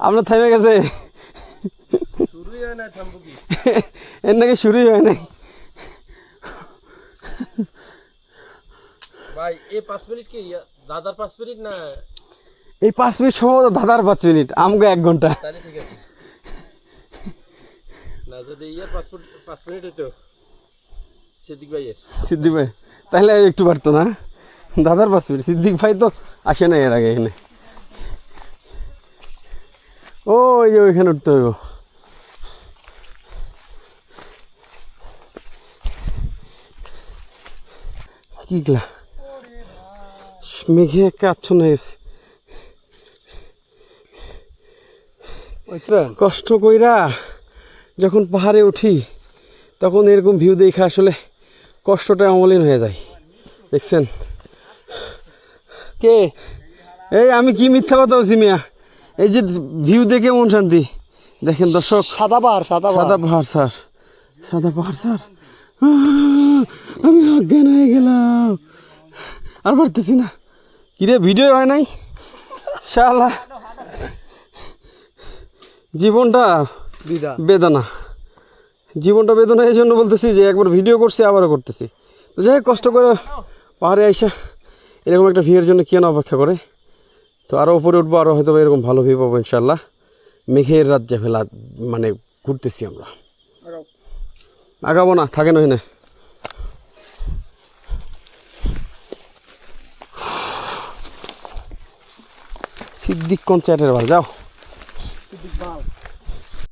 আপনার থামে গেছে। হয় এর নাকি শুরুই হয় নাই। ভাই এই পাঁচ মিনিট কি ইয়া- দাদার পাঁচ মিনিট না? এই পাঁচ মিনিট সম্ভবত দাদার পাঁচ মিনিট আমাকে এক ঘণ্টা। তাহলে ঠিক আছে। না যদি ইয়ার পাঁচ মিনিট পাঁচ মিনিট হইতো সিদ্দিক ভাইয়ের। সিদ্দিক ভাই তাহলে একটু পারতো না? দাদার পাঁচ মিনিট সিদ্দিক ভাই তো আসে না এর আগে এখানে। ও ওই যে ওইখানে উঠতে হইব। কি গলা? মেঘে একটা আচ্ছন্ন হয়ে গেছে। কষ্ট কইরা যখন পাহাড়ে উঠি তখন এরকম ভিউ দেখে আসলে কষ্টটা অমলিন হয়ে যায়। দেখছেন? কে? এই আমি কি মিথ্যা কথা বলছি মিয়া? এই যে ভিউ দেখে মন শান্তি। দেখেন দর্শক সাদা পাহাড় সাদা সাদা পাহাড় স্যার। সাদা পাহাড় স্যার। আমি অজ্ঞান হয়ে গেলাম। আর পারতেছি না। কিরে ভিডিও হয় নাই? শালা। জীবনটা বেদনা। জীবনটা বেদনা এই জন্য বলতেছি যে একবার ভিডিও করছি আবারও করতেছি। তো যাই কষ্ট করে পাহাড়ে আইসা এরকম একটা ভিউয়ের জন্য কেন অপেক্ষা করে? তো আরও উপরে উঠবো আরও হয়তো এরকম ভালো ভিউ পাবো ইনশাল্লাহ মেঘের রাজ্যে ফেলা মানে ঘুরতেছি আমরা। আগাবো না, থাকেন ওখানে সিদ্দিক কনচার্টের বার যাও।